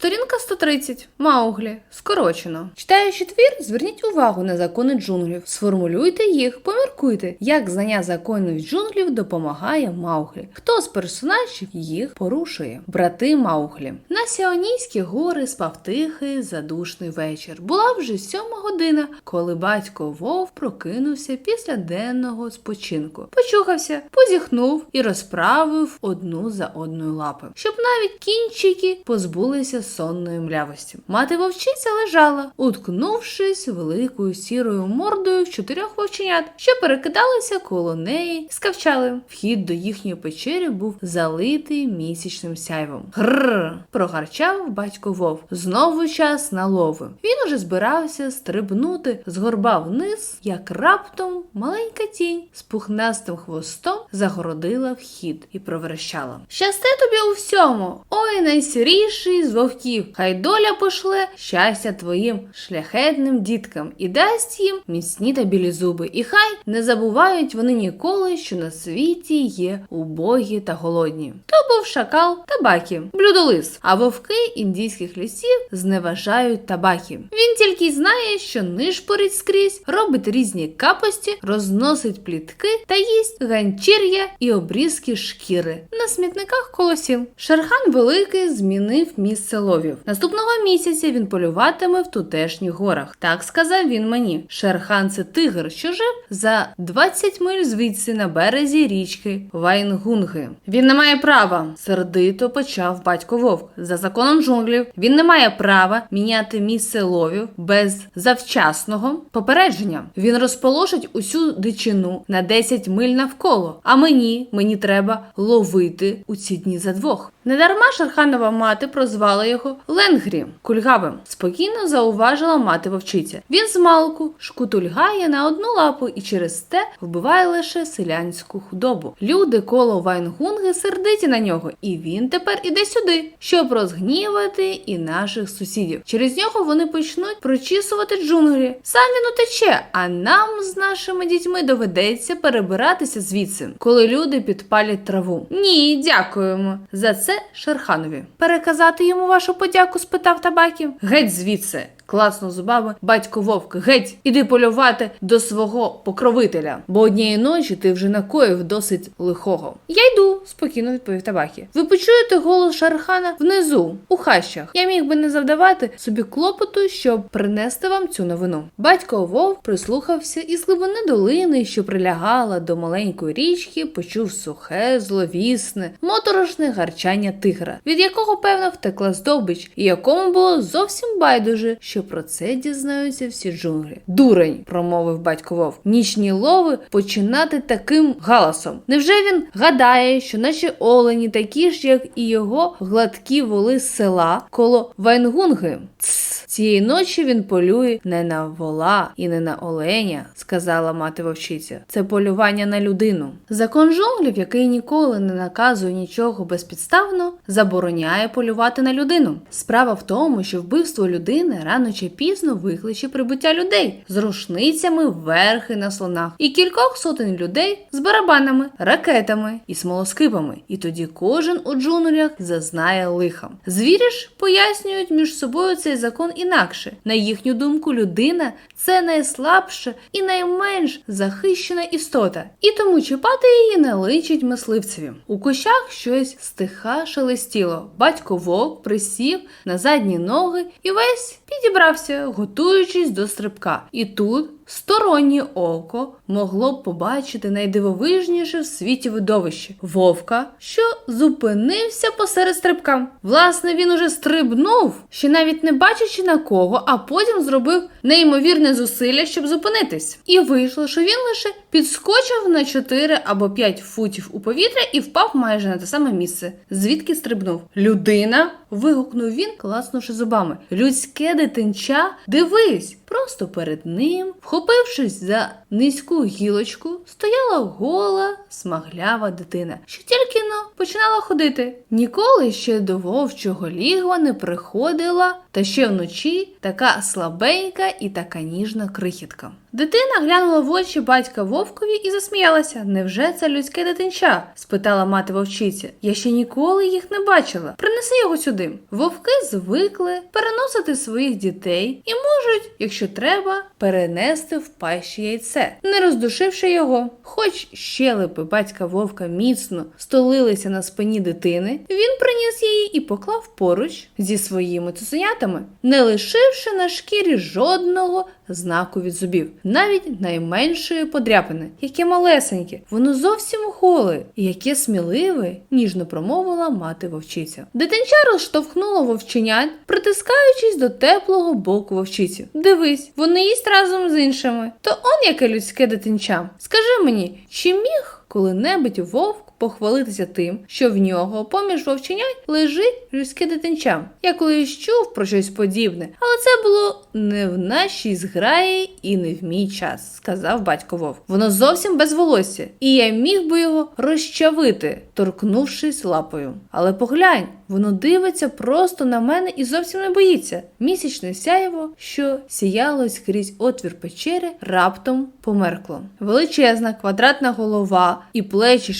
Сторінка 130. Мауглі. Скорочено. Читаючи твір, зверніть увагу на закони джунглів. Сформулюйте їх, поміркуйте, як знання законів джунглів допомагає Мауглі. Хто з персонажів їх порушує? Брати Мауглі. На Сіонійські гори спав тихий задушний вечір. Була вже сьома година, коли батько Вов прокинувся після денного спочинку. Почухався, позіхнув і розправив одну за одною лапи, щоб навіть кінчики позбулися сонної млявості. Мати вовчиця лежала, уткнувшись великою сірою мордою в чотирьох вовченят, що перекидалися коло неї і скавчали. Вхід до їхньої печери був залитий місячним сяйвом. Гррр. прогарчав батько вовк. Знову час на лови. Він уже збирався стрибнути з горба вниз, як раптом маленька тінь з пухнастим хвостом загородила вхід і проверещала. Щасти тобі у всьому! Ой, найсіріший з вовків! Хай доля пошле щастя твоїм шляхетним діткам і дасть їм міцні та білі зуби. І хай не забувають вони ніколи, що на світі є убогі та голодні. То був шакал табакі, блюдолис, а вовки індійських лісів зневажають табакі. Він тільки й знає, що нишпорить скрізь, робить різні капості, розносить плітки та їсть ганчір'я і обрізки шкіри на смітниках коло сіл. Шерхан Великий змінив місце ловів. Наступного місяця він полюватиме в тутешніх горах. Так сказав він мені. Шерхан це тигр, що жив за 20 миль звідси на березі річки Вайнгунги. Він не має права, сердито почав батько вовк. За законом джунглів він не має права міняти місце ловів без завчасного попередження. Він розположить усю дичину на 10 миль навколо. А мені, мені треба ловити у ці дні за двох. Недарма Шерханова мати прозвала його Ленгрі кульгавим. Спокійно зауважила мати вовчиця. Він з малку шкутульгає на одну лапу і через те вбиває лише селянську худобу. Люди коло Вайнгунги сердиті на нього, і він тепер іде сюди, щоб розгнівати і наших сусідів. Через нього вони почнуть прочісувати джунглі. Сам він утече, а нам з нашими дітьми доведеться перебиратися звідси, коли люди підпалять траву. Ні, дякуємо за це Шерханові. Переказати йому вашу подяку? спитав табаків. Геть звідси. Класно зубами, батько вовк, геть, іди полювати до свого покровителя, бо однієї ночі ти вже накоїв досить лихого. Я йду, спокійно відповів табакі. Ви почуєте голос Шархана внизу, у хащах. Я міг би не завдавати собі клопоту, щоб принести вам цю новину. Батько вовк прислухався і з глибини долини, що прилягала до маленької річки, почув сухе, зловісне, моторошне гарчання тигра, від якого певно втекла здобич, і якому було зовсім байдуже, що про це дізнаються всі джунглі. Дурень, промовив батько вовк. Нічні лови починати таким галасом. Невже він гадає, що наші олені такі ж, як і його гладкі воли села коло Вайнгунги? Тсс. Цієї ночі він полює не на вола і не на оленя, сказала мати вовчиця. Це полювання на людину. Закон джунглів, який ніколи не наказує нічого безпідставно, забороняє полювати на людину. Справа в тому, що вбивство людини рано чи пізно викличе прибуття людей з рушницями верхи на слонах і кількох сотень людей з барабанами, ракетами і смолоскипами. І тоді кожен у джунглях зазнає лиха. Звірі ж пояснюють між собою цей закон інакше. На їхню думку, людина це найслабша і найменш захищена істота, і тому чіпати її не личить мисливцеві. У кущах щось стиха шелестіло. Батько вовк присів на задні ноги і весь підібрався, готуючись до стрибка. І тут стороннє око могло б побачити найдивовижніше в світі видовище вовка, що зупинився посеред стрибка. Власне, він уже стрибнув, ще навіть не бачачи на кого, а потім зробив неймовірне зусилля, щоб зупинитись. І вийшло, що він лише підскочив на 4 або 5 футів у повітря і впав майже на те саме місце, звідки стрибнув. Людина. вигукнув він, класнувши зубами. Людське дитинча, дивись! Просто перед ним, вхопившись за низьку гілочку, стояла гола, смаглява дитина, що тільки но починала ходити. Ніколи ще до вовчого лігва не приходила, та ще вночі така слабенька і така ніжна крихітка. Дитина глянула в очі батька вовкові і засміялася. Невже це людське дитинча? спитала мати вовчиця. Я ще ніколи їх не бачила. Принеси його сюди. Вовки звикли переносити своїх дітей і можуть, якщо треба, перенести в пащі яйце, не роздушивши його. Хоч щелепи батька вовка міцно столилися на спині дитини, він приніс її і поклав поруч зі своїми цуценятами, не лишивши на шкірі жодного знаку від зубів, навіть найменшої подряпини, яке малесеньке, воно зовсім голе, і яке сміливе, ніжно промовила мати вовчиця. Дитинча розштовхнула вовченят, притискаючись до теплого боку вовчиці. Дивись, вони їсть разом з іншими. То он яке людське дитинча. Скажи мені, чи міг коли-небудь вовк похвалитися тим, що в нього поміж вовченят лежить людське дитинча. Я колись чув про щось подібне, але це було не в нашій зграї і не в мій час, сказав батько вовк. Воно зовсім без волосся, і я міг би його розчавити, торкнувшись лапою. Але поглянь, воно дивиться просто на мене і зовсім не боїться. Місячне сяєво, що сіяло скрізь отвір печери, раптом померкло. Величезна квадратна голова і плечі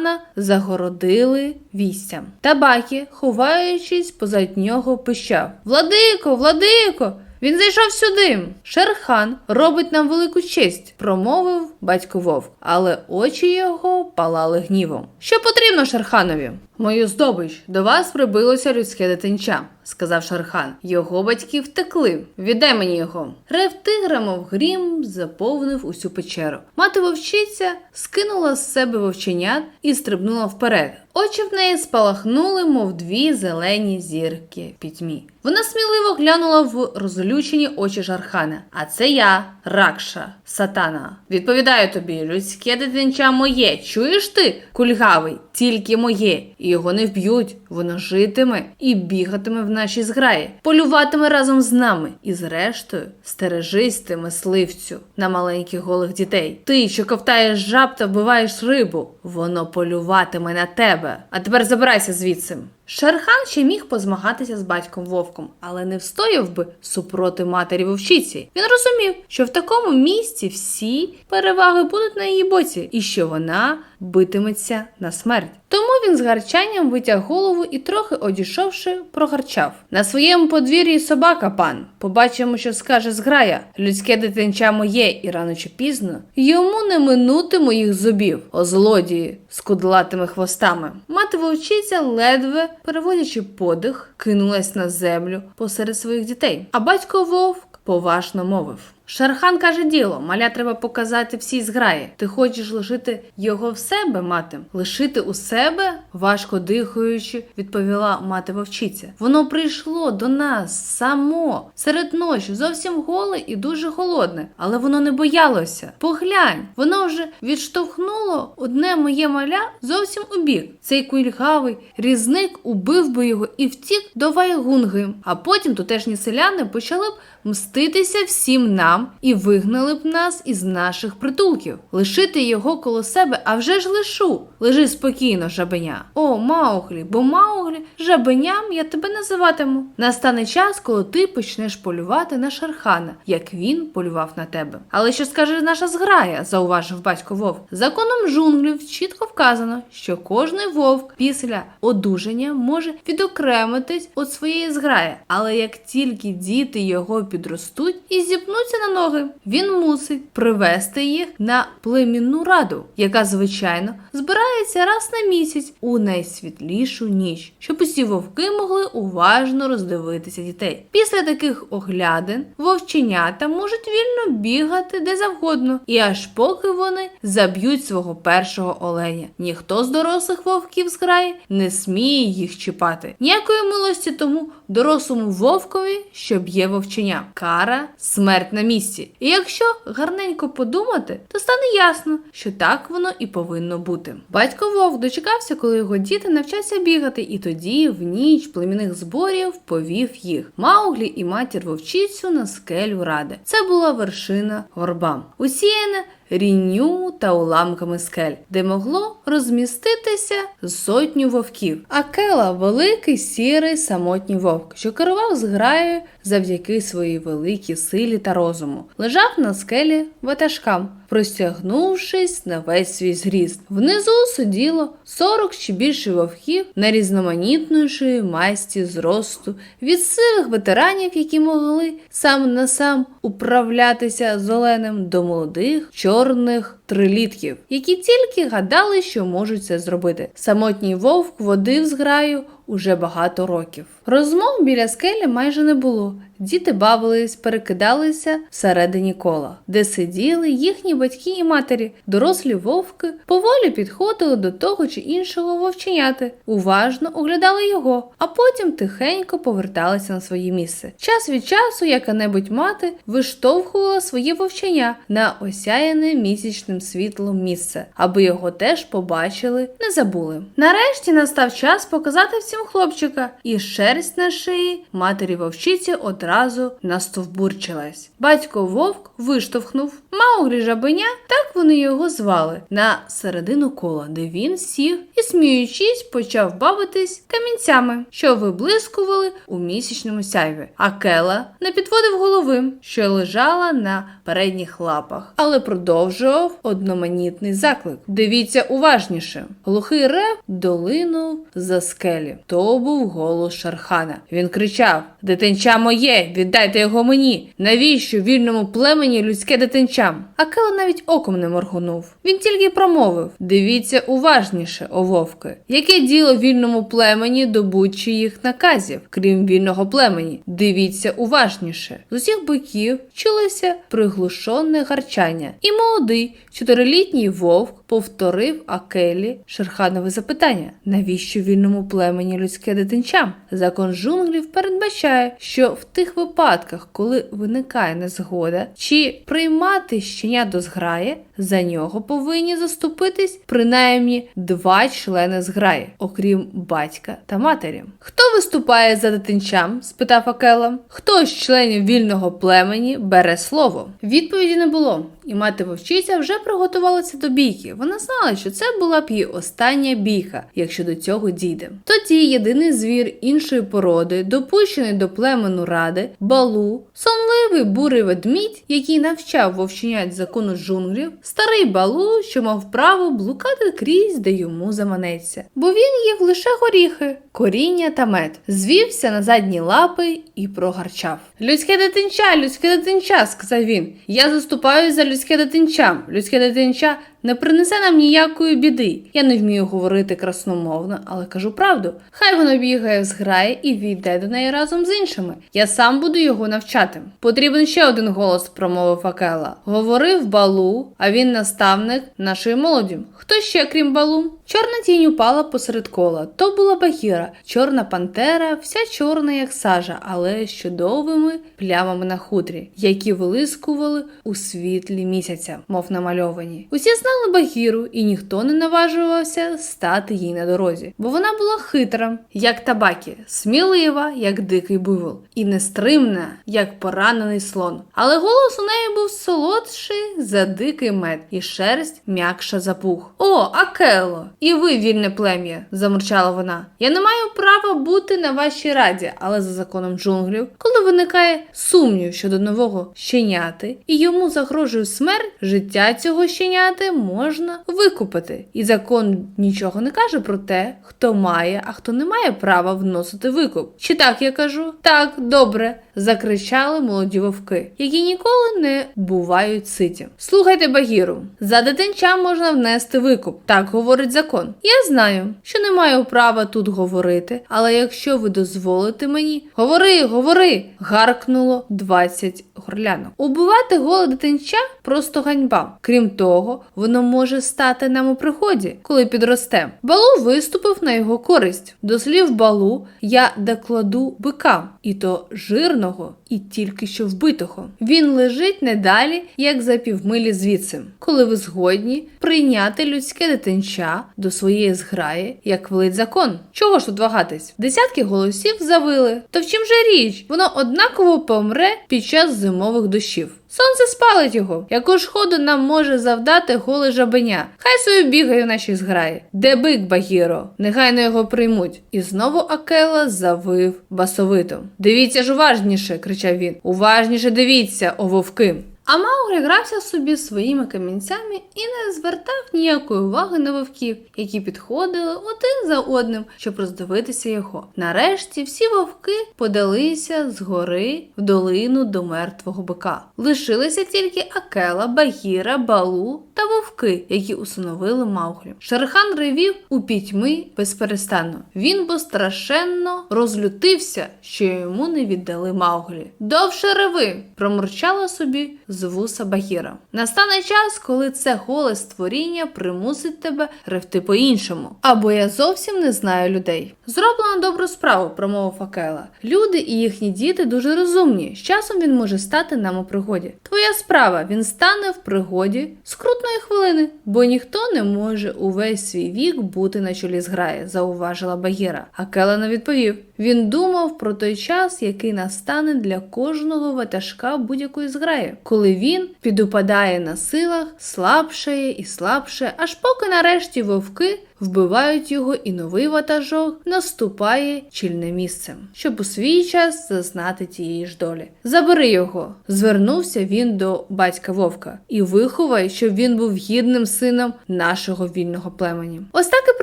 шархана загородили вістям. Табакі, ховаючись позад нього, пищав: Владико, владико! Він зайшов сюди. Шерхан робить нам велику честь, промовив батько вовк, але очі його палали гнівом. Що потрібно Шерханові? Мою здобич, до вас прибилося людське дитинча, сказав Шерхан. Його батьки втекли. Віддай мені його. Рев тигра, мов грім, заповнив усю печеру. Мати вовчиця скинула з себе вовченят і стрибнула вперед. Очі в неї спалахнули, мов дві зелені зірки пітьмі. Вона сміливо глянула в розлючені очі Жархана. А це я, Ракша, сатана. Відповідаю тобі, людське дитинча моє. Чуєш ти, кульгавий, тільки моє. І його не вб'ють. Воно житиме і бігатиме в нашій зграї, полюватиме разом з нами. І зрештою, стережись ти, мисливцю, на маленьких голих дітей. Ти, що ковтаєш жаб та вбиваєш рибу, воно полюватиме на тебе. А тепер забирайся звідси. Шерхан ще міг позмагатися з батьком вовком, але не встояв би супроти матері вовчиці. Він розумів, що в такому місці всі переваги будуть на її боці, і що вона битиметься на смерть. Тому він з гарчанням витяг голову і, трохи одійшовши, прогарчав. На своєму подвір'ї собака, пан. Побачимо, що скаже зграя. Людське дитинча моє, і рано чи пізно йому не минути моїх зубів, о злодії з кудлатими хвостами. Мати вовчиця, ледве переводячи подих, кинулась на землю посеред своїх дітей. А батько вовк поважно мовив. Шерхан каже діло, маля треба показати всій зграї. Ти хочеш лишити його в себе, мати? Лишити у себе? Важко дихаючи, відповіла мати вовчиця. Воно прийшло до нас само серед ночі, зовсім голе і дуже голодне, але воно не боялося. Поглянь, воно вже відштовхнуло одне моє маля зовсім у бік. Цей кульгавий різник убив би його і втік до Вайгунги. А потім тутешні селяни почали б мститися всім нам і вигнали б нас із наших притулків. Лишити його коло себе, а вже ж лишу. Лежи спокійно, жабеня. О, Мауглі, бо Мауглі, жабеням я тебе називатиму. Настане час, коли ти почнеш полювати на Шерхана, як він полював на тебе. Але що скаже наша зграя, зауважив батько вовк. Законом джунглів чітко вказано, що кожний вовк після одужання може відокремитись від своєї зграї. Але як тільки діти його підростуть і зіпнуться на ноги, він мусить привести їх на племінну раду, яка звичайно збирається раз на місяць у найсвітлішу ніч, щоб усі вовки могли уважно роздивитися дітей. Після таких оглядин вовченята можуть вільно бігати де завгодно, і аж поки вони заб'ють свого першого оленя. Ніхто з дорослих вовків з граї не сміє їх чіпати. Ніякої милості тому дорослому вовкові, що б'є вовченя. Кара смерть на місці. І якщо гарненько подумати, то стане ясно, що так воно і повинно бути. Батько вовк дочекався, коли його діти навчаться бігати, і тоді, в ніч племінних зборів, повів їх Мауглі і матір вовчицю на скелю ради. Це була вершина горба. Усіяна рінню та уламками скель, де могло розміститися сотню вовків. Акела великий сірий самотній вовк, що керував зграєю завдяки своїй великій силі та розуму, лежав на скелі ватажкам, простягнувшись на весь свій зріст. Внизу сиділо 40 чи більше вовків найрізноманітнішої масті зросту від сивих ветеранів, які могли сам на сам управлятися з оленем, до молодих чорних трилітків, які тільки гадали, що можуть це зробити. Самотній вовк водив зграю уже багато років. Розмов біля скелі майже не було. Діти бавились, перекидалися всередині кола, де сиділи їхні батьки і матері. Дорослі вовки поволі підходили до того чи іншого вовченяти, уважно оглядали його, а потім тихенько поверталися на своє місце. Час від часу яка-небудь мати виштовхувала своє вовченя на осяяне місячним світлом місце, аби його теж побачили, не забули. Нарешті настав час показати всім хлопчика, і шерсть на шиї матері вовчиці одразу настовбурчилась. Батько вовк виштовхнув Мауглі жабеня, так вони його звали, на середину кола, де він сів і, сміючись, почав бавитись камінцями, що виблискували у місячному сяйві. А Кела не підводив голови, що лежала на передніх лапах, але продовжував одноманітний заклик. Дивіться уважніше. Глухий рев долинув за скелі. То був голос Шархана. Він кричав: Дитинча моє, віддайте його мені. Навіщо вільному племені людське дитинча? А Кела навіть оком не моргнув. Він тільки промовив: Дивіться уважніше, о вовки. Яке діло вільному племені до будь-чиїх наказів, крім вільного племені? Дивіться уважніше. З усіх боків чулося приглушене гарчання, і молодий чотирилітній вовк повторив Акелі Шерханове запитання: навіщо вільному племені людське дитинча? Закон джунглів передбачає, що в тих випадках, коли виникає незгода, чи приймати щеня до зграї, за нього повинні заступитись принаймні два члени зграї, окрім батька та матері. Хто виступає за дитинчам? спитав Акела. Хто з членів вільного племені бере слово? Відповіді не було, і мати вовчиця вже приготувалася до бійки. Вона знала, що це була б її остання бійка, якщо до цього дійде. Тоді єдиний звір іншої породи, допущений до племену ради, балу, сонливий бурий ведмідь, який навчав вовченять закону джунглів, старий балу, що мав право блукати крізь, де йому заманеться. Бо він їв лише горіхи, коріння та мед, звівся на задні лапи і прогарчав. Людське дитинча, людське дитинча, сказав він. Я заступаю за людське дитинча. Людське дитинча не принесе нам ніякої біди. Я не вмію говорити красномовно, але кажу правду. Хай воно бігає в зграї і війде до неї разом з іншими. Я сам буду його навчати. Потрібен ще один голос, промовив Акела. Говорив балу, а він наставник нашої молоді. Хто ще, крім балу? Чорна тінь упала посеред кола. То була Багіра, чорна пантера, вся чорна, як сажа, але з чудовими плямами на хутрі, які вилискували у світлі місяця, мов намальовані. Усі знали Багіру, і ніхто не наважувався стати їй на дорозі, бо вона була хитра, як табакі, смілива, як дикий буйвол, і нестримна, як поранений слон. Але голос у неї був солодший за дикий мед, і шерсть м'якша за пух. О, Акело! І ви, вільне плем'я, замурчала вона. Я не маю права бути на вашій раді, але за законом джунглів, коли виникає сумнів щодо нового щеняти, і йому загрожує смерть, життя цього щеняти можна викупити. І закон нічого не каже про те, хто має, а хто не має права вносити викуп. Чи так я кажу? Так, добре. Закричали молоді вовки, які ніколи не бувають ситі. Слухайте, Багіру, за дитинча можна внести викуп. Так говорить закон. Я знаю, що не маю права тут говорити, але якщо ви дозволите мені, говори, говори. гаркнуло 20 горлянок. Убивати голе дитинча просто ганьба. Крім того, воно може стати нам у приході, коли підросте. Балу виступив на його користь. До слів балу я докладу бика, і то жирного, і тільки що вбитого. Він лежить не далі, як за півмилі звідси. Коли ви згодні прийняти людське дитинча до своєї зграї, як велить закон. Чого ж тут вагатись? Десятки голосів завили. То в чим же річ? Воно однаково помре під час зимових дощів. Сонце спалить його. Яку шкоду нам може завдати голе жабеня? Хай собі бігає в нашій зграї. Де бик Багіро? Негайно його приймуть. І знову Акела завив басовито. Дивіться ж уважніше, кричав він. Уважніше дивіться, о вовки. А Мауглі грався собі своїми камінцями і не звертав ніякої уваги на вовків, які підходили один за одним, щоб роздивитися його. Нарешті всі вовки подалися з гори в долину до мертвого бика. Лишилися тільки Акела, Багіра, Балу та вовки, які усиновили Мауглі. Шерхан ревів у пітьми безперестанно. Він бо страшенно розлютився, що йому не віддали Мауглі. Довше реви! промурчала собі з вуса Багіра. Настане час, коли це голе створіння примусить тебе ревти по-іншому. Або я зовсім не знаю людей. Зроблено добру справу, промовив Акела. Люди і їхні діти дуже розумні. З часом він може стати нам у пригоді. Твоя справа, він стане в пригоді скрутної хвилини, бо ніхто не може увесь свій вік бути на чолі зграї, зауважила Багіра. Акела не відповів. Він думав про той час, який настане для кожного ватажка будь-якої зграї, коли він підупадає на силах, слабшає і слабше, аж поки нарешті вовки вбивають його, і новий ватажок наступає чільне місцем, щоб у свій час зазнати тієї ж долі. Забери його, звернувся він до батька вовка, і виховай, щоб він був гідним сином нашого вільного племені. Ось так і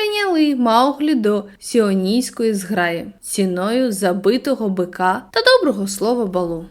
прийняли Мауглі до сіонійської зграї ціною забитого бика та доброго слова балу.